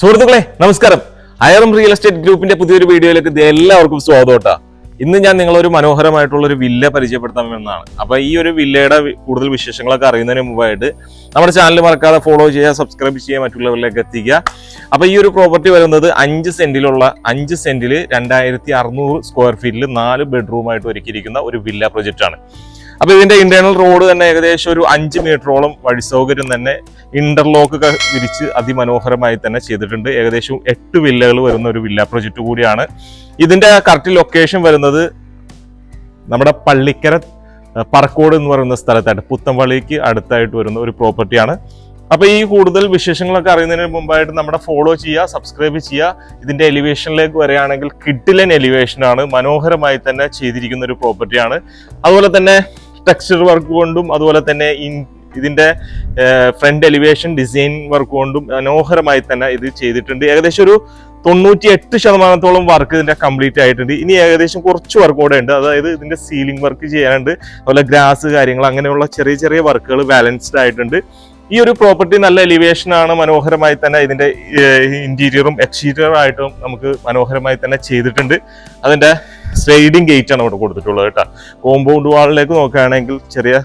സുഹൃത്തുക്കളെ നമസ്കാരം. അയറും real estate ഗ്രൂപ്പിന്റെ പുതിയൊരു വീഡിയോയിലേക്ക് എല്ലാവർക്കും സ്വാഗതം കേട്ടോ. ഇന്ന് ഞാൻ നിങ്ങളൊരു മനോഹരമായിട്ടുള്ള ഒരു വില്ല പരിചയപ്പെടുത്താൻ എന്നാണ് അപ്പൊ ഈ ഒരു വില്ലയുടെ കൂടുതൽ വിശേഷങ്ങളൊക്കെ അറിയുന്നതിന് മുമ്പായിട്ട് നമ്മുടെ ചാനൽ മറക്കാതെ ഫോളോ ചെയ്യുക സബ്സ്ക്രൈബ് ചെയ്യുക മറ്റുള്ളവരിലേക്ക് എത്തിക്കുക. അപ്പൊ ഈ ഒരു പ്രോപ്പർട്ടി വരുന്നത് അഞ്ച് സെന്റിലുള്ള അഞ്ച് സെന്റിൽ രണ്ടായിരത്തി അറുന്നൂറ് സ്ക്വയർ ഫീറ്റിൽ നാല് ബെഡ്റൂമായിട്ട് ഒരുക്കിയിരിക്കുന്ന ഒരു വില്ല പ്രൊജക്റ്റ് ആണ്. അപ്പൊ ഇതിന്റെ ഇന്റേണൽ റോഡ് തന്നെ ഏകദേശം ഒരു അഞ്ച് മീറ്ററോളം വഴി സൗകര്യം തന്നെ ഇന്റർലോക്ക് വിരിച്ച് അതിമനോഹരമായി തന്നെ ചെയ്തിട്ടുണ്ട്. ഏകദേശം എട്ട് വില്ലകൾ വരുന്ന ഒരു വില്ല പ്രൊജക്ട് കൂടിയാണ്. ഇതിന്റെ കറക്റ്റ് ലൊക്കേഷൻ വരുന്നത് നമ്മുടെ പള്ളിക്കര പറക്കോട് എന്ന് പറയുന്ന സ്ഥലത്തായിട്ട് പുത്തമ്പള്ളിക്ക് അടുത്തായിട്ട് വരുന്ന ഒരു പ്രോപ്പർട്ടിയാണ് അപ്പൊ ഈ കൂടുതൽ വിശേഷങ്ങളൊക്കെ അറിയുന്നതിന് മുമ്പായിട്ട് നമ്മുടെ ഫോളോ ചെയ്യുക സബ്സ്ക്രൈബ് ചെയ്യുക. ഇതിന്റെ എലിവേഷനിലേക്ക് വരികയാണെങ്കിൽ കിഡിലൻ എലിവേഷനാണ് മനോഹരമായി തന്നെ ചെയ്തിരിക്കുന്ന ഒരു പ്രോപ്പർട്ടിയാണ് അതുപോലെ തന്നെ ടെക്സ്ചർ വർക്ക് കൊണ്ടും അതുപോലെ തന്നെ ഇതിന്റെ ഫ്രണ്ട് എലിവേഷൻ ഡിസൈൻ വർക്ക് കൊണ്ടും മനോഹരമായി തന്നെ ഇത് ചെയ്തിട്ടുണ്ട്. ഏകദേശം ഒരു തൊണ്ണൂറ്റി എട്ട് ശതമാനത്തോളം വർക്ക് ഇതിന്റെ കംപ്ലീറ്റ് ആയിട്ടുണ്ട്. ഇനി ഏകദേശം കുറച്ച് വർക്ക് കൂടെ ഉണ്ട്. അതായത് ഇതിന്റെ സീലിംഗ് വർക്ക് ചെയ്യാനുണ്ട്. അതുപോലെ ഗ്രാസ് കാര്യങ്ങൾ അങ്ങനെയുള്ള ചെറിയ ചെറിയ വർക്കുകൾ ബാലൻസ്ഡ് ആയിട്ടുണ്ട്. ഈ ഒരു പ്രോപ്പർട്ടി നല്ല എലിവേഷൻ ആണ് മനോഹരമായി തന്നെ ഇതിന്റെ ഇന്റീരിയറും എക്സ്റ്റീരിയറും ആയിട്ടും നമുക്ക് മനോഹരമായി തന്നെ ചെയ്തിട്ടുണ്ട്. അതിന്റെ സ്ലൈഡിംഗ് ഗേറ്റ് ആണ് അവിടെ കൊടുത്തിട്ടുള്ളത് കേട്ടോ. കോമ്പൗണ്ട് വാളിലേക്ക് നോക്കുകയാണെങ്കിൽ ചെറിയ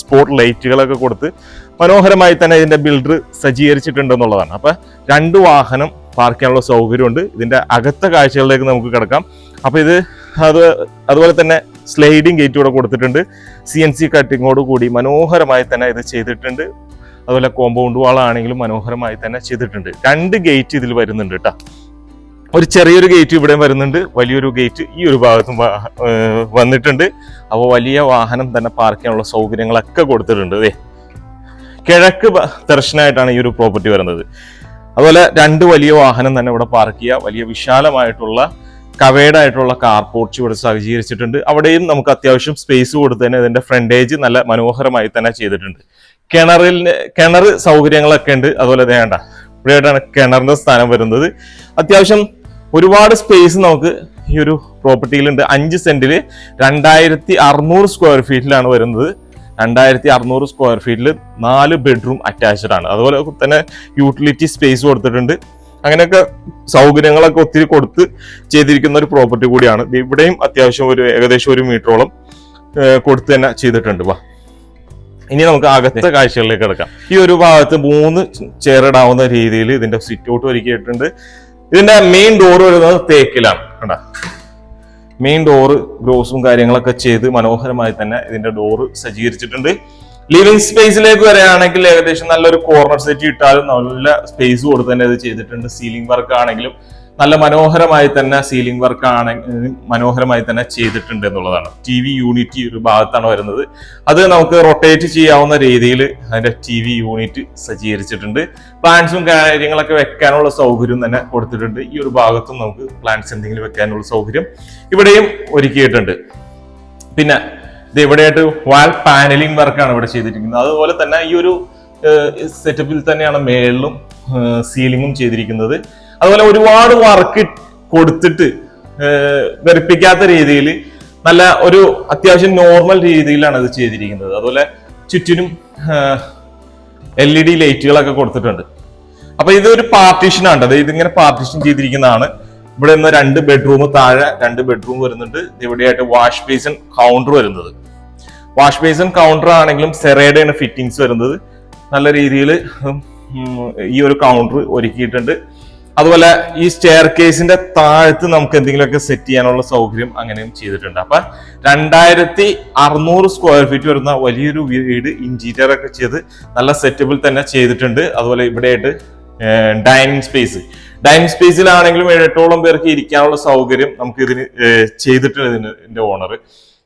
സ്പോട്ട് ലൈറ്റുകളൊക്കെ കൊടുത്ത് മനോഹരമായി തന്നെ ഇതിന്റെ ബിൽഡർ സജ്ജീകരിച്ചിട്ടുണ്ട് എന്നുള്ളതാണ് അപ്പൊ രണ്ട് വാഹനം പാർക്ക് ചെയ്യാനുള്ള സൗകര്യമുണ്ട്. ഇതിന്റെ അകത്ത കാഴ്ചകളിലേക്ക് നമുക്ക് കിടക്കാം. അപ്പം ഇത് അത് അതുപോലെ തന്നെ സ്ലൈഡിങ് ഗേറ്റ് ഇവിടെ കൊടുത്തിട്ടുണ്ട്. സി എൻ സി കട്ടിങ്ങോട് കൂടി മനോഹരമായി തന്നെ ഇത് ചെയ്തിട്ടുണ്ട്. അതുപോലെ കോമ്പൗണ്ട് വാളാണെങ്കിലും മനോഹരമായി തന്നെ ചെയ്തിട്ടുണ്ട്. രണ്ട് ഗേറ്റ് ഇതിൽ വരുന്നുണ്ട് കേട്ടോ. ഒരു ചെറിയൊരു ഗേറ്റ് ഇവിടെ വരുന്നുണ്ട്. വലിയൊരു ഗേറ്റ് ഈ ഒരു ഭാഗത്തും വന്നിട്ടുണ്ട്. അപ്പോൾ വലിയ വാഹനം തന്നെ പാർക്ക് ചെയ്യാനുള്ള സൗകര്യങ്ങളൊക്കെ കൊടുത്തിട്ടുണ്ട് അതെ കിഴക്ക് ദർശനമായിട്ടാണ് ഈ ഒരു പ്രോപ്പർട്ടി വരുന്നത്. അതുപോലെ രണ്ട് വലിയ വാഹനം തന്നെ ഇവിടെ പാർക്ക് ചെയ്യുക. വലിയ വിശാലമായിട്ടുള്ള കവേഡ് ആയിട്ടുള്ള കാർ പോർച്ച് ഇവിടെ സജ്ജീകരിച്ചിട്ടുണ്ട്. അവിടെയും നമുക്ക് അത്യാവശ്യം സ്പേസ് കൊടുത്ത് തന്നെ ഇതിന്റെ ഫ്രണ്ടേജ് നല്ല മനോഹരമായി തന്നെ ചെയ്തിട്ടുണ്ട്. കിണറിന് കിണർ സൗകര്യങ്ങളൊക്കെ ഉണ്ട്. അതുപോലെ വേണ്ട ഇവിടെയായിട്ടാണ് കിണറിന്റെ സ്ഥാനം വരുന്നത്. അത്യാവശ്യം ഒരുപാട് സ്പേസ് നമുക്ക് ഈ ഒരു പ്രോപ്പർട്ടിയിലുണ്ട് അഞ്ച് സെന്റിൽ രണ്ടായിരത്തി അറുന്നൂറ് സ്ക്വയർ ഫീറ്റിലാണ് വരുന്നത്. രണ്ടായിരത്തി അറുന്നൂറ് സ്ക്വയർ ഫീറ്റിൽ നാല് ബെഡ്റൂം അറ്റാച്ച്ഡ് ആണ്. അതുപോലെ തന്നെ യൂട്ടിലിറ്റി സ്പേസ് കൊടുത്തിട്ടുണ്ട്. അങ്ങനെയൊക്കെ സൗകര്യങ്ങളൊക്കെ ഒത്തിരി കൊടുത്ത് ചെയ്തിരിക്കുന്ന ഒരു പ്രോപ്പർട്ടി കൂടിയാണ്. ഇവിടെയും അത്യാവശ്യം ഒരു ഏകദേശം ഒരു മീറ്ററോളം കൊടുത്ത് തന്നെ ചെയ്തിട്ടുണ്ട്. വാ. ഇനി നമുക്ക് അകത്തെ കാഴ്ചകളിലേക്ക് കിടക്കാം. ഈ ഒരു ഭാഗത്ത് മൂന്ന് ചെയർ ഇടാവുന്ന രീതിയിൽ ഇതിന്റെ സിറ്റ് ഔട്ട് ഒരുക്കിയിട്ടുണ്ട്. ഇതിന്റെ മെയിൻ ഡോർ വരുന്നത് തേക്കിലാണ് കണ്ട. മെയിൻ ഡോറ് ഗ്രോസും കാര്യങ്ങളൊക്കെ ചെയ്ത് മനോഹരമായി തന്നെ ഇതിന്റെ ഡോറ് സജ്ജീകരിച്ചിട്ടുണ്ട്. ലിവിംഗ് സ്പേസിലേക്ക് വരികയാണെങ്കിൽ ഏകദേശം നല്ലൊരു കോർണർ സെറ്റ് ഇട്ടാലും നല്ല സ്പേസ് കൊടുത്ത് തന്നെ ഇത് ചെയ്തിട്ടുണ്ട്. സീലിംഗ് വർക്ക് ആണെങ്കിലും നല്ല മനോഹരമായി തന്നെ സീലിംഗ് വർക്ക് ആണെങ്കിൽ മനോഹരമായി തന്നെ ചെയ്തിട്ടുണ്ട് എന്നുള്ളതാണ്. ടി വി യൂണിറ്റ് ഒരു ഭാഗത്താണ് വരുന്നത്. അത് നമുക്ക് റൊട്ടേറ്റ് ചെയ്യാവുന്ന രീതിയിൽ അതിന്റെ ടി വി യൂണിറ്റ് സജ്ജീകരിച്ചിട്ടുണ്ട്. പ്ലാന്റ്സും കാര്യങ്ങളൊക്കെ വെക്കാനുള്ള സൗകര്യം തന്നെ കൊടുത്തിട്ടുണ്ട്. ഈ ഒരു ഭാഗത്തും നമുക്ക് പ്ലാന്റ്സ് എന്തെങ്കിലും വെക്കാനുള്ള സൗകര്യം ഇവിടെയും ഒരുക്കിയിട്ടുണ്ട്. പിന്നെ ഇത് ഇവിടെയായിട്ട് വാൾ പാനലിംഗ് വർക്കാണ് ഇവിടെ ചെയ്തിരിക്കുന്നത്. അതുപോലെ തന്നെ ഈ ഒരു സെറ്റപ്പിൽ തന്നെയാണ് മേളിലും സീലിംഗും ചെയ്തിരിക്കുന്നത്. അതുപോലെ ഒരുപാട് വർക്ക് കൊടുത്തിട്ട് വെറുപ്പിക്കാത്ത രീതിയിൽ നല്ല ഒരു അത്യാവശ്യം നോർമൽ രീതിയിലാണ് ഇത് ചെയ്തിരിക്കുന്നത്. അതുപോലെ ചുറ്റിനും എൽ ഇ ഡി ലൈറ്റുകളൊക്കെ കൊടുത്തിട്ടുണ്ട്. അപ്പൊ ഇതൊരു പാർട്ടീഷൻ ആണ് അതായത് ഇതിങ്ങനെ പാർട്ടീഷൻ ചെയ്തിരിക്കുന്നതാണ്. ഇവിടെ നിന്ന് രണ്ട് ബെഡ്റൂം താഴെ രണ്ട് ബെഡ്റൂം വരുന്നുണ്ട്. ഇവിടെയായിട്ട് വാഷ് ബേസിൻ കൗണ്ടർ വരുന്നത്. വാഷ് ബേസിൻ കൗണ്ടർ ആണെങ്കിലും സെറേഡയാണ് ഫിറ്റിങ്സ് വരുന്നത്. നല്ല രീതിയിൽ ഈ ഒരു കൗണ്ടർ ഒരുക്കിയിട്ടുണ്ട്. അതുപോലെ ഈ സ്റ്റെയർ കേസിന്റെ താഴത്ത് നമുക്ക് എന്തെങ്കിലുമൊക്കെ സെറ്റ് ചെയ്യാനുള്ള സൗകര്യം അങ്ങനെയും ചെയ്തിട്ടുണ്ട്. അപ്പൊ രണ്ടായിരത്തി അറുന്നൂറ് സ്ക്വയർ ഫീറ്റ് വരുന്ന വലിയൊരു വീട് ഇന്റീരിയർ ഒക്കെ ചെയ്ത് നല്ല സെറ്റബിൾ തന്നെ ചെയ്തിട്ടുണ്ട്. അതുപോലെ ഇവിടെയായിട്ട് ഡൈനിങ് സ്പേസ് ഡൈനിങ് സ്പേസിലാണെങ്കിലും എട്ടോളം പേർക്ക് ഇരിക്കാനുള്ള സൗകര്യം നമുക്ക് ഇതിന് ചെയ്തിട്ടുണ്ട് ഇതിന് ഇതിന്റെ ഓണർ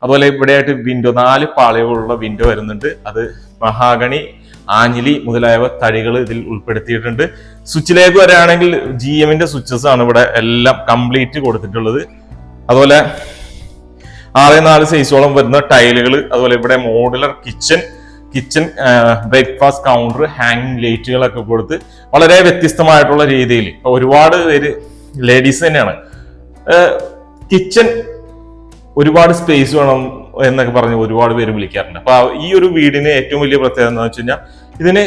അതുപോലെ ഇവിടെയായിട്ട് വിൻഡോ നാല് പാളികളുള്ള വിൻഡോ വരുന്നുണ്ട്. അത് മഹാഗണി ആഞ്ഞിലി മുതലായവ തടികൾ ഇതിൽ ഉൾപ്പെടുത്തിയിട്ടുണ്ട്. സ്വിച്ചിലേക്ക് വരാണെങ്കിൽ ജി എമ്മിന്റെ സ്വിച്ചസ് ആണ് ഇവിടെ എല്ലാം കംപ്ലീറ്റ് കൊടുത്തിട്ടുള്ളത്. അതുപോലെ ആറ് നാല് സൈസോളം വരുന്ന ടൈലുകൾ അതുപോലെ ഇവിടെ modular kitchen kitchen breakfast counter ഹാങ്ങിങ് ലൈറ്റുകളൊക്കെ കൊടുത്ത് വളരെ വ്യത്യസ്തമായിട്ടുള്ള രീതിയിൽ ഒരുപാട് പേര് ലേഡീസ് തന്നെയാണ്. കിച്ചൺ ഒരുപാട് സ്പേസ് വേണം എന്നൊക്കെ പറഞ്ഞ് ഒരുപാട് പേര് വിളിക്കാറുണ്ട്. അപ്പൊ ഈ ഒരു വീടിന് ഏറ്റവും വലിയ പ്രത്യേകത എന്താണെന്ന് വെച്ച് കഴിഞ്ഞാൽ ഇതിന്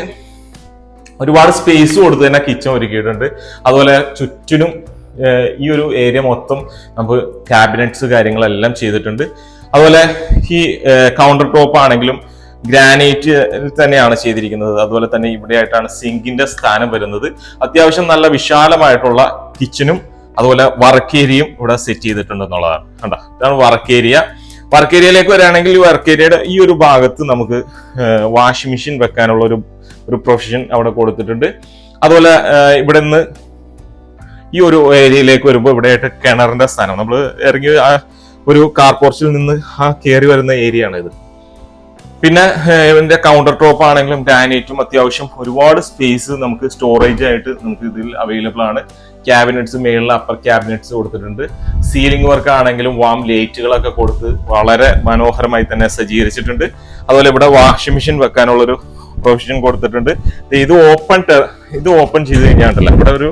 ഒരുപാട് സ്പേസ് കൊടുത്ത് തന്നെ കിച്ചൺ ഒരുക്കിയിട്ടുണ്ട്. അതുപോലെ ചുറ്റിനും ഈ ഒരു ഏരിയ മൊത്തം നമുക്ക് ക്യാബിനറ്റ്സ് കാര്യങ്ങളെല്ലാം ചെയ്തിട്ടുണ്ട്. അതുപോലെ ഈ കൗണ്ടർ ടോപ്പ് ആണെങ്കിലും ഗ്രാനൈറ്റ് തന്നെയാണ് ചെയ്തിരിക്കുന്നത്. അതുപോലെ തന്നെ ഇവിടെ ആയിട്ടാണ് സിങ്കിന്റെ സ്ഥാനം വരുന്നത്. അത്യാവശ്യം നല്ല വിശാലമായിട്ടുള്ള കിച്ചനും അതുപോലെ വർക്ക് ഏരിയയും ഇവിടെ സെറ്റ് ചെയ്തിട്ടുണ്ട് എന്നുള്ളതാണ് കണ്ട? ഇതാണ് വർക്ക് ഏരിയ വർക്ക് ഏരിയയിലേക്ക് വരികയാണെങ്കിൽ വർക്ക് ഏരിയയുടെ ഈ ഒരു ഭാഗത്ത് നമുക്ക് വാഷിംഗ് മെഷീൻ വെക്കാനുള്ള ഒരു ഒരു പ്രൊഫഷൻ അവിടെ കൊടുത്തിട്ടുണ്ട്. അതുപോലെ ഇവിടെ നിന്ന് ഈ ഒരു ഏരിയയിലേക്ക് വരുമ്പോൾ ഇവിടെ ആയിട്ട് കിണറിന്റെ സ്ഥാനം. നമ്മൾ ഇറങ്ങി ഒരു കാർ പോർച്ചിൽ നിന്ന് ആ കയറി വരുന്ന ഏരിയ ആണ് ഇത് പിന്നെ ഇതിന്റെ കൗണ്ടർ ടോപ്പ് ആണെങ്കിലും ഗ്രാനൈറ്റും അത്യാവശ്യം ഒരുപാട് സ്പേസ് നമുക്ക് സ്റ്റോറേജ് ആയിട്ട് നമുക്ക് ഇതിൽ അവൈലബിൾ ആണ്. ക്യാബിനറ്റ്സ് മേളിൽ അപ്പർ ക്യാബിനറ്റ്സ് കൊടുത്തിട്ടുണ്ട്. സീലിംഗ് വർക്ക് ആണെങ്കിലും വാം ലൈറ്റുകളൊക്കെ കൊടുത്ത് വളരെ മനോഹരമായി തന്നെ സജ്ജീകരിച്ചിട്ടുണ്ട്. അതുപോലെ ഇവിടെ വാഷിംഗ് മെഷീൻ വെക്കാനുള്ളൊരു പ്രൊവിഷൻ കൊടുത്തിട്ടുണ്ട്. ഇത് ഓപ്പൺ ഇത് ഓപ്പൺ ചെയ്ത് കഴിഞ്ഞാണ്ടല്ല ഇവിടെ ഒരു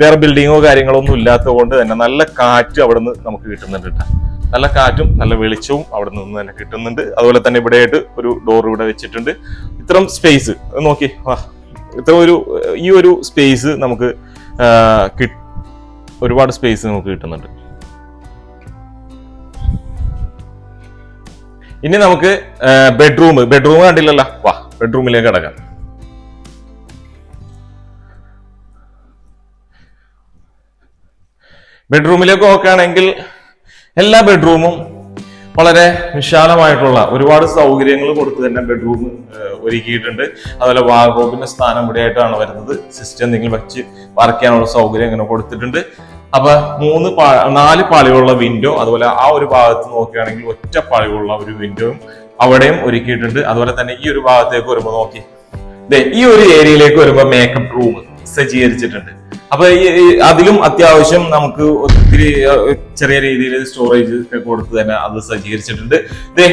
വേറെ ബിൽഡിങ്ങോ കാര്യങ്ങളോ ഒന്നും ഇല്ലാത്തത് കൊണ്ട് തന്നെ നല്ല കാറ്റും അവിടെ നിന്ന് നമുക്ക് കിട്ടുന്നുണ്ട് കേട്ടോ. നല്ല കാറ്റും നല്ല വെളിച്ചവും അവിടെ നിന്ന് തന്നെ കിട്ടുന്നുണ്ട്. അതുപോലെ തന്നെ ഇവിടെയായിട്ട് ഒരു ഡോർ ഇവിടെ വെച്ചിട്ടുണ്ട്. ഇത്രയും സ്പേസ് നോക്കി. വാ. ഇത്ര ഒരു ഈ ഒരു സ്പേസ് നമുക്ക് ഒരുപാട് സ്പേസ് നമുക്ക് കിട്ടുന്നുണ്ട്. ഇനി നമുക്ക് ബെഡ്റൂം ബെഡ്റൂം കണ്ടില്ലല്ലോ. വാ ബെഡ്റൂമിലേക്ക് കിടക്കാം. ബെഡ്റൂമിലേക്ക് നോക്കുകയാണെങ്കിൽ എല്ലാ ബെഡ്റൂമും വളരെ വിശാലമായിട്ടുള്ള ഒരുപാട് സൗകര്യങ്ങൾ കൊടുത്ത് തന്നെ ബെഡ്റൂം ഒരുക്കിയിട്ടുണ്ട്. അതുപോലെ വാർഡ്രോബിന്റെ സ്ഥാനം ഇവിടെയായിട്ടാണ് വരുന്നത്. സിസ്റ്റം എന്തെങ്കിലും വെച്ച് വർക്ക് ചെയ്യാനുള്ള സൗകര്യം ഇങ്ങനെ കൊടുത്തിട്ടുണ്ട്. അപ്പൊ മൂന്ന് പാ നാല് പാളികളുള്ള വിൻഡോ അതുപോലെ ആ ഒരു ഭാഗത്ത് നോക്കുകയാണെങ്കിൽ ഒറ്റ പാളികളുള്ള ഒരു വിൻഡോയും അവിടെയും ഒരുക്കിയിട്ടുണ്ട്. അതുപോലെ തന്നെ ഈ ഒരു ഭാഗത്തേക്ക് വരുമ്പോൾ നോക്കി. ഈ ഒരു ഏരിയയിലേക്ക് വരുമ്പോൾ മേക്കപ്പ് റൂം സജ്ജീകരിച്ചിട്ടുണ്ട്. അപ്പൊ ഈ അതിലും അത്യാവശ്യം നമുക്ക് ഒത്തിരി ചെറിയ രീതിയിൽ സ്റ്റോറേജ് ഒക്കെ കൊടുത്ത് തന്നെ അത് സജ്ജീകരിച്ചിട്ടുണ്ട്. ദേ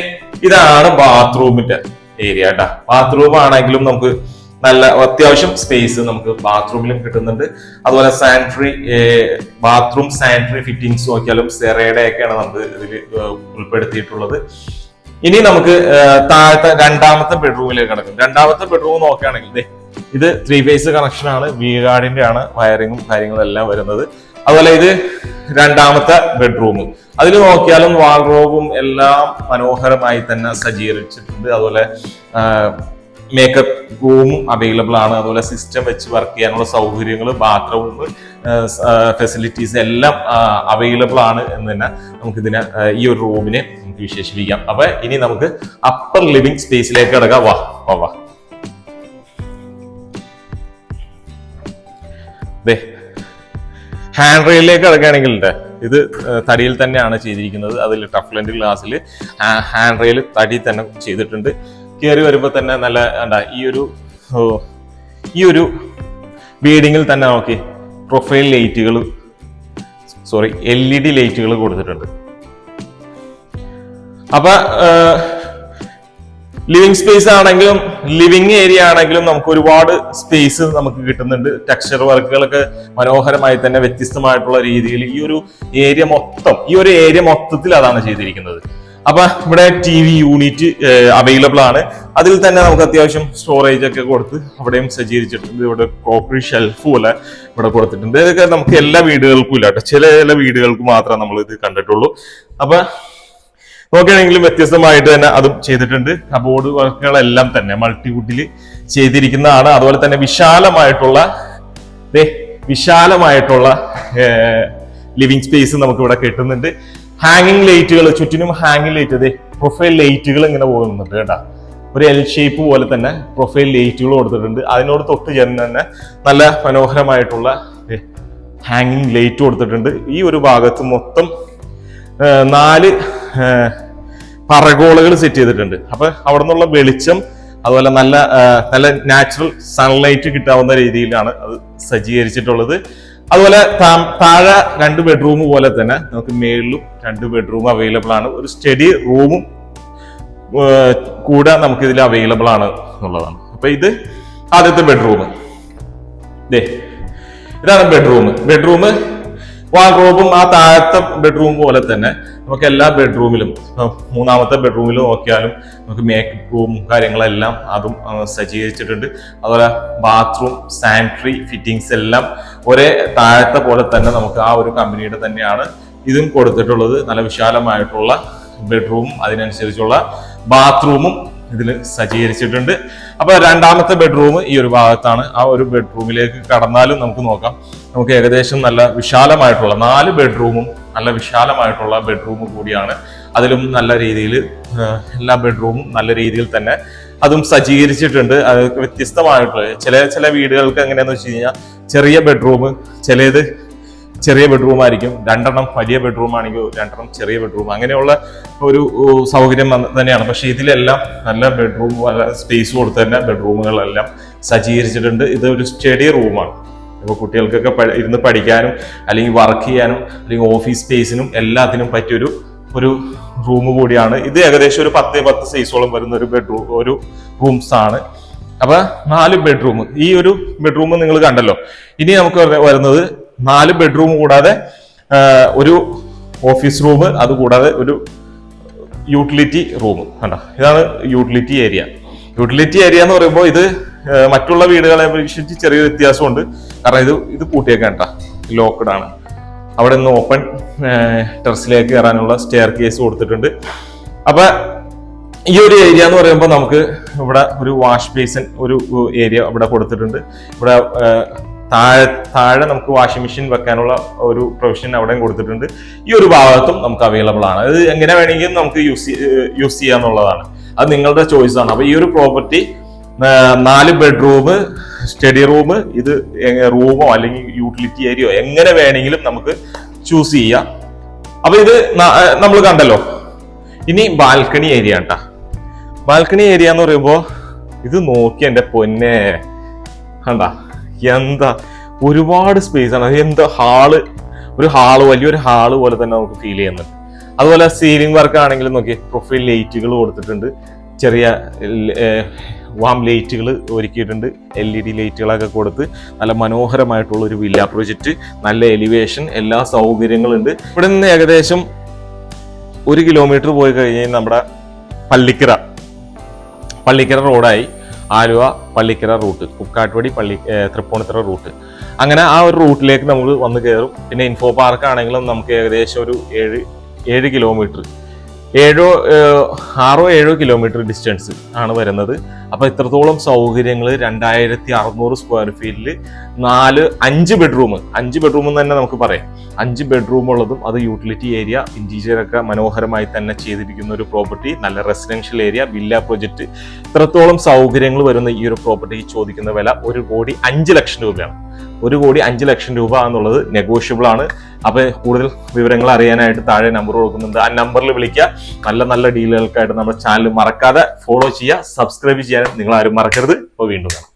ഇതാണ് ബാത്റൂമിന്റെ ഏരിയ കേട്ടാ ബാത്റൂം ആണെങ്കിലും നമുക്ക് നല്ല അത്യാവശ്യം സ്പേസ് നമുക്ക് ബാത്റൂമിലും കിട്ടുന്നുണ്ട്. അതുപോലെ സാനിറ്ററി ബാത്റൂം സാനിറ്ററി ഫിറ്റിംഗ്സ് നോക്കിയാലും സെറയുടെ ഒക്കെയാണ് നമുക്ക് ഇതിൽ ഉൾപ്പെടുത്തിയിട്ടുള്ളത്. ഇനി നമുക്ക് താഴത്തെ രണ്ടാമത്തെ ബെഡ്റൂമിലേക്ക് കിടക്കും. രണ്ടാമത്തെ ബെഡ്റൂം നോക്കുകയാണെങ്കിൽ ഇത് ത്രീ ഫേസ് കണക്ഷൻ ആണ് വി ഗാർഡിന്റെ ആണ് വയറിങ്ങും കാര്യങ്ങളും എല്ലാം വരുന്നത്. അതുപോലെ ഇത് രണ്ടാമത്തെ ബെഡ്റൂം അതിൽ നോക്കിയാലും വാൾറോബും എല്ലാം മനോഹരമായി തന്നെ സജ്ജീകരിച്ചിട്ടുണ്ട്. അതുപോലെ മേക്കപ്പ് റൂമും അവൈലബിൾ ആണ്. അതുപോലെ സിസ്റ്റം വെച്ച് വർക്ക് ചെയ്യാനുള്ള സൗകര്യങ്ങൾ ബാത്റൂം ഫെസിലിറ്റീസ് എല്ലാം അവൈലബിൾ ആണ് എന്ന് തന്നെ നമുക്കിതിനെ ഈ ഒരു റൂമിനെ നമുക്ക് വിശേഷിപ്പിക്കാം. അപ്പൊ ഇനി നമുക്ക് അപ്പർ ലിവിംഗ് സ്പേസിലേക്ക് കിടക്കാം. വാ വാ വാ. ഹാൻഡ് റെയിലേക്ക് കിടക്കുകയാണെങ്കിൽ ഇത് തടിയിൽ തന്നെയാണ് ചെയ്തിരിക്കുന്നത്. അതിൽ ടഫ്ലൻഡ് ഗ്ലാസ്സിൽ ഹാൻഡ് റെയിൽ തടി തന്നെ ചെയ്തിട്ടുണ്ട്. കയറി വരുമ്പോൾ തന്നെ നല്ല എന്താ ഈ ഒരു ഈ ഒരു ബീഡിങ്ങിൽ തന്നെ നോക്കി പ്രൊഫൈൽ ലൈറ്റുകൾ സോറി എൽ ഇ ഡി ലൈറ്റുകൾ കൊടുത്തിട്ടുണ്ട്. അപ്പൊ ലിവിങ് സ്പേസ് ആണെങ്കിലും ലിവിങ് ഏരിയ ആണെങ്കിലും നമുക്ക് ഒരുപാട് സ്പേസ് നമുക്ക് കിട്ടുന്നുണ്ട്. ടെക്സ്ചർ വർക്കുകളൊക്കെ മനോഹരമായി തന്നെ വ്യത്യസ്തമായിട്ടുള്ള രീതിയിൽ ഈ ഒരു ഏരിയ മൊത്തം ഈ ഒരു ഏരിയ മൊത്തത്തിൽ അതാണ് ചെയ്തിരിക്കുന്നത്. അപ്പൊ ഇവിടെ ടി വി യൂണിറ്റ് അവൈലബിൾ ആണ്. അതിൽ തന്നെ നമുക്ക് അത്യാവശ്യം സ്റ്റോറേജ് ഒക്കെ കൊടുത്ത് അവിടെയും സജ്ജീകരിച്ചിട്ടുണ്ട്. ഇവിടെ ക്രോക്കറി ഷെൽഫ് പോലെ ഇവിടെ കൊടുത്തിട്ടുണ്ട്. ഇതൊക്കെ നമുക്ക് എല്ലാ വീടുകൾക്കും ഇല്ല കേട്ടോ. ചില ചില വീടുകൾക്ക് മാത്രമേ നമ്മൾ ഇത് കണ്ടിട്ടുള്ളൂ. അപ്പൊ നോക്കുകയാണെങ്കിലും വ്യത്യസ്തമായിട്ട് തന്നെ അതും ചെയ്തിട്ടുണ്ട്. കബോർഡ് വർക്കുകളെല്ലാം തന്നെ മൾട്ടിവുഡിൽ ചെയ്തിരിക്കുന്നതാണ്. അതുപോലെ തന്നെ വിശാലമായിട്ടുള്ള വിശാലമായിട്ടുള്ള ലിവിങ് സ്പേസ് നമുക്ക് ഇവിടെ കിട്ടുന്നുണ്ട്. ഹാങ്ങിങ് ലൈറ്റുകൾ ചുറ്റിനും ഹാങ്ങിങ് ലൈറ്റ് അതെ പ്രൊഫൈൽ ലൈറ്റുകൾ ഇങ്ങനെ പോകുന്നുണ്ട് കേട്ടോ. ഒരു എൽ ഷേപ്പ് പോലെ തന്നെ പ്രൊഫൈൽ ലൈറ്റുകൾ കൊടുത്തിട്ടുണ്ട്. അതിനോട് തൊട്ട് ചേർന്ന് തന്നെ നല്ല മനോഹരമായിട്ടുള്ള ഹാങ്ങിങ് ലൈറ്റ് കൊടുത്തിട്ടുണ്ട്. ഈ ഒരു ഭാഗത്ത് മൊത്തം നാല് പറകോളുകൾ സെറ്റ് ചെയ്തിട്ടുണ്ട്. അപ്പൊ അവിടെ നിന്നുള്ള വെളിച്ചം അതുപോലെ നല്ല നല്ല നാച്ചുറൽ സൺലൈറ്റ് കിട്ടാവുന്ന രീതിയിലാണ് അത് സജ്ജീകരിച്ചിട്ടുള്ളത്. അതുപോലെ താഴെ രണ്ട് ബെഡ്റൂം പോലെ തന്നെ നമുക്ക് മേളിലും രണ്ട് ബെഡ്റൂം അവൈലബിൾ ആണ്. ഒരു സ്റ്റഡി റൂമും കൂടെ നമുക്ക് ഇതിൽ അവൈലബിൾ ആണ് എന്നുള്ളതാണ്. അപ്പൊ ഇത് ആദ്യത്തെ ബെഡ്റൂം ഇതാണ് ബെഡ്റൂം ബെഡ്റൂം വാർഡ്രോബും ആ താഴത്തെ ബെഡ്റൂം പോലെ തന്നെ നമുക്ക് എല്ലാ ബെഡ്റൂമിലും മൂന്നാമത്തെ ബെഡ്റൂമിൽ നോക്കിയാലും നമുക്ക് മേക്കപ്പ് റൂം കാര്യങ്ങളെല്ലാം അതും സജ്ജീകരിച്ചിട്ടുണ്ട്. അതുപോലെ ബാത്റൂം സാനിറ്ററി ഫിറ്റിങ്സ് എല്ലാം ഒരേ താഴത്തെ പോലെ തന്നെ നമുക്ക് ആ ഒരു കമ്പനിയുടെ തന്നെയാണ് ഇതും കൊടുത്തിട്ടുള്ളത്. നല്ല വിശാലമായിട്ടുള്ള ബെഡ്റൂമും അതിനനുസരിച്ചുള്ള ബാത്റൂമും ഇതിൽ സജ്ജീകരിച്ചിട്ടുണ്ട്. അപ്പോൾ രണ്ടാമത്തെ ബെഡ്റൂം ഈ ഒരു ഭാഗത്താണ്. ആ ഒരു ബെഡ്റൂമിലേക്ക് കടന്നാലും നമുക്ക് നോക്കാം. നമുക്ക് ഏകദേശം നല്ല വിശാലമായിട്ടുള്ള നാല് ബെഡ്റൂമും നല്ല വിശാലമായിട്ടുള്ള ബെഡ്റൂം കൂടിയാണ്. അതിലും നല്ല രീതിയിൽ എല്ലാ ബെഡ്റൂമും നല്ല രീതിയിൽ തന്നെ അതും സജ്ജീകരിച്ചിട്ടുണ്ട്. അത് വ്യത്യസ്തമായിട്ടുള്ള ചില ചില വീടുകൾക്ക് എങ്ങനെയാന്ന് വെച്ച് കഴിഞ്ഞാൽ ചെറിയ ബെഡ്റൂം ചിലത് ചെറിയ ബെഡ്റൂം ആയിരിക്കും. രണ്ടെണ്ണം വലിയ ബെഡ്റൂം ആണെങ്കിൽ രണ്ടെണ്ണം ചെറിയ ബെഡ്റൂം അങ്ങനെയുള്ള ഒരു സൗകര്യം തന്നെയാണ്. പക്ഷെ ഇതിലെല്ലാം നല്ല ബെഡ്റൂം നല്ല സ്പേസ് കൊടുത്ത് തന്നെ ബെഡ്റൂമുകളെല്ലാം സജ്ജീകരിച്ചിട്ടുണ്ട്. ഇത് ഒരു സ്റ്റഡി റൂമാണ് ഇപ്പോൾ കുട്ടികൾക്കൊക്കെ ഇരുന്ന് പഠിക്കാനും അല്ലെങ്കിൽ വർക്ക് ചെയ്യാനും അല്ലെങ്കിൽ ഓഫീസ് സ്പേസിനും എല്ലാത്തിനും പറ്റിയൊരു ഒരു റൂം കൂടിയാണ്. ഇത് ഏകദേശം ഒരു പത്ത് പത്ത് സൈസോളം വരുന്ന ഒരു ബെഡ്റൂം ഒരു റൂംസ് ആണ്. അപ്പൊ നാല് ബെഡ്റൂം ഈ ഒരു ബെഡ്റൂം നിങ്ങൾ കണ്ടല്ലോ. ഇനി നമുക്ക് വരുന്നത് നാല് ബെഡ്റൂം കൂടാതെ ഒരു ഓഫീസ് റൂം അത് കൂടാതെ ഒരു യൂട്ടിലിറ്റി റൂം കണ്ടോ? ഇതാണ് യൂട്ടിലിറ്റി ഏരിയ യൂട്ടിലിറ്റി ഏരിയ എന്ന് പറയുമ്പോൾ ഇത് മറ്റുള്ള വീടുകളെ അപേക്ഷിച്ച് ചെറിയ വ്യത്യാസമുണ്ട്. കാരണം ഇത് ഇത് പൂട്ടിയേക്കാൻ കേട്ടോ ലോക്ക്ഡ് ആണ്. അവിടെ നിന്ന് ഓപ്പൺ ടെറസിലേക്ക് കയറാനുള്ള സ്റ്റെയർ കേസ് കൊടുത്തിട്ടുണ്ട്. അപ്പൊ ഈ ഒരു ഏരിയ എന്ന് പറയുമ്പോൾ നമുക്ക് ഇവിടെ ഒരു വാഷ് ബേസിൻ ഒരു ഏരിയ ഇവിടെ കൊടുത്തിട്ടുണ്ട്. ഇവിടെ താഴെ താഴെ നമുക്ക് വാഷിംഗ് മെഷീൻ വെക്കാനുള്ള ഒരു പ്രൊവിഷൻ അവിടെയും കൊടുത്തിട്ടുണ്ട്. ഈ ഒരു ഭാഗത്തും നമുക്ക് അവൈലബിൾ ആണ്. അത് എങ്ങനെ വേണമെങ്കിലും നമുക്ക് യൂസ് യൂസ് ചെയ്യാന്നുള്ളതാണ്. അത് നിങ്ങളുടെ ചോയ്സ് ആണ്. അപ്പൊ ഈ ഒരു പ്രോപ്പർട്ടി നാല് ബെഡ്റൂം സ്റ്റഡി റൂം ഇത് റൂമോ അല്ലെങ്കിൽ യൂട്ടിലിറ്റി ഏരിയയോ എങ്ങനെ വേണമെങ്കിലും നമുക്ക് ചൂസ് ചെയ്യാം. അപ്പൊ ഇത് നമ്മൾ കണ്ടല്ലോ. ഇനി ബാൽക്കണി ഏരിയ കേട്ടാ ബാൽക്കണി ഏരിയ എന്ന് പറയുമ്പോ ഇത് നോക്കി എന്റെ പൊന്നെ. കണ്ട? എന്താ? ഒരുപാട് സ്പേസ് ആണ്. എന്താ ഹാൾ ഒരു ഹാൾ വലിയൊരു ഹാൾ പോലെ തന്നെ നമുക്ക് ഫീൽ ചെയ്യുന്നുണ്ട് അതുപോലെ സീലിംഗ് വർക്ക് ആണെങ്കിലും നോക്കി പ്രൊഫൈൽ ലൈറ്റുകൾ കൊടുത്തിട്ടുണ്ട്. ചെറിയ വാം ലൈറ്റുകൾ ഒരുക്കിയിട്ടുണ്ട്. എൽ ഇ ഡി ലൈറ്റുകളൊക്കെ കൊടുത്ത് നല്ല മനോഹരമായിട്ടുള്ള ഒരു വില്ല പ്രൊജക്റ്റ് നല്ല എലിവേഷൻ എല്ലാ സൗകര്യങ്ങളുണ്ട്. ഇവിടെ നിന്ന് ഏകദേശം ഒരു കിലോമീറ്റർ പോയി കഴിഞ്ഞാൽ നമ്മുടെ പള്ളിക്കര. പള്ളിക്കര റോഡായി ആലുവ പള്ളിക്കര റൂട്ട്. കുക്കാട്ടുപടി പള്ളി തൃപ്പൂണിത്തറ റൂട്ട്. അങ്ങനെ ആ ഒരു റൂട്ടിലേക്ക് നമ്മൾ വന്ന് കയറും. പിന്നെ ഇൻഫോ പാർക്ക് ആണെങ്കിലും നമുക്ക് ഏകദേശം ഒരു ഏഴ് ഏഴ് കിലോമീറ്റർ. ഏഴോ ആറോ ഏഴോ കിലോമീറ്റർ ഡിസ്റ്റൻസ് ആണ് വരുന്നത്. അപ്പൊ ഇത്രത്തോളം സൗകര്യങ്ങൾ രണ്ടായിരത്തി അറുന്നൂറ് സ്ക്വയർ ഫീറ്റിൽ നാല് അഞ്ച് ബെഡ്റൂം അഞ്ച് ബെഡ്റൂം എന്ന് തന്നെ നമുക്ക് പറയാം. അഞ്ച് ബെഡ്റൂം ഉള്ളതും അത് യൂട്ടിലിറ്റി ഏരിയ ഇന്റീരിയറൊക്കെ മനോഹരമായി തന്നെ ചെയ്തിരിക്കുന്ന ഒരു പ്രോപ്പർട്ടി നല്ല റെസിഡൻഷ്യൽ ഏരിയ വില്ല പ്രൊജക്ട് ഇത്രത്തോളം സൗകര്യങ്ങൾ വരുന്ന ഈ ഒരു പ്രോപ്പർട്ടിക്ക് ചോദിക്കുന്ന വില ഒരു കോടി അഞ്ച് ലക്ഷം രൂപയാണ്. ഒരു കോടി അഞ്ച് ലക്ഷം രൂപ എന്നുള്ളത് നെഗോഷ്യബിൾ ആണ്. അപ്പൊ കൂടുതൽ വിവരങ്ങൾ അറിയാനായിട്ട് താഴെ നമ്പർ കൊടുക്കുന്നുണ്ട്. ആ നമ്പറിൽ വിളിക്കുക. നല്ല നല്ല ഡീലുകൾക്കായിട്ട് നമ്മുടെ ചാനൽ മറക്കാതെ ഫോളോ ചെയ്യുക. സബ്സ്ക്രൈബ് ചെയ്യാൻ നിങ്ങൾ ആരും മറക്കരുത്. ഇപ്പൊ വീണ്ടും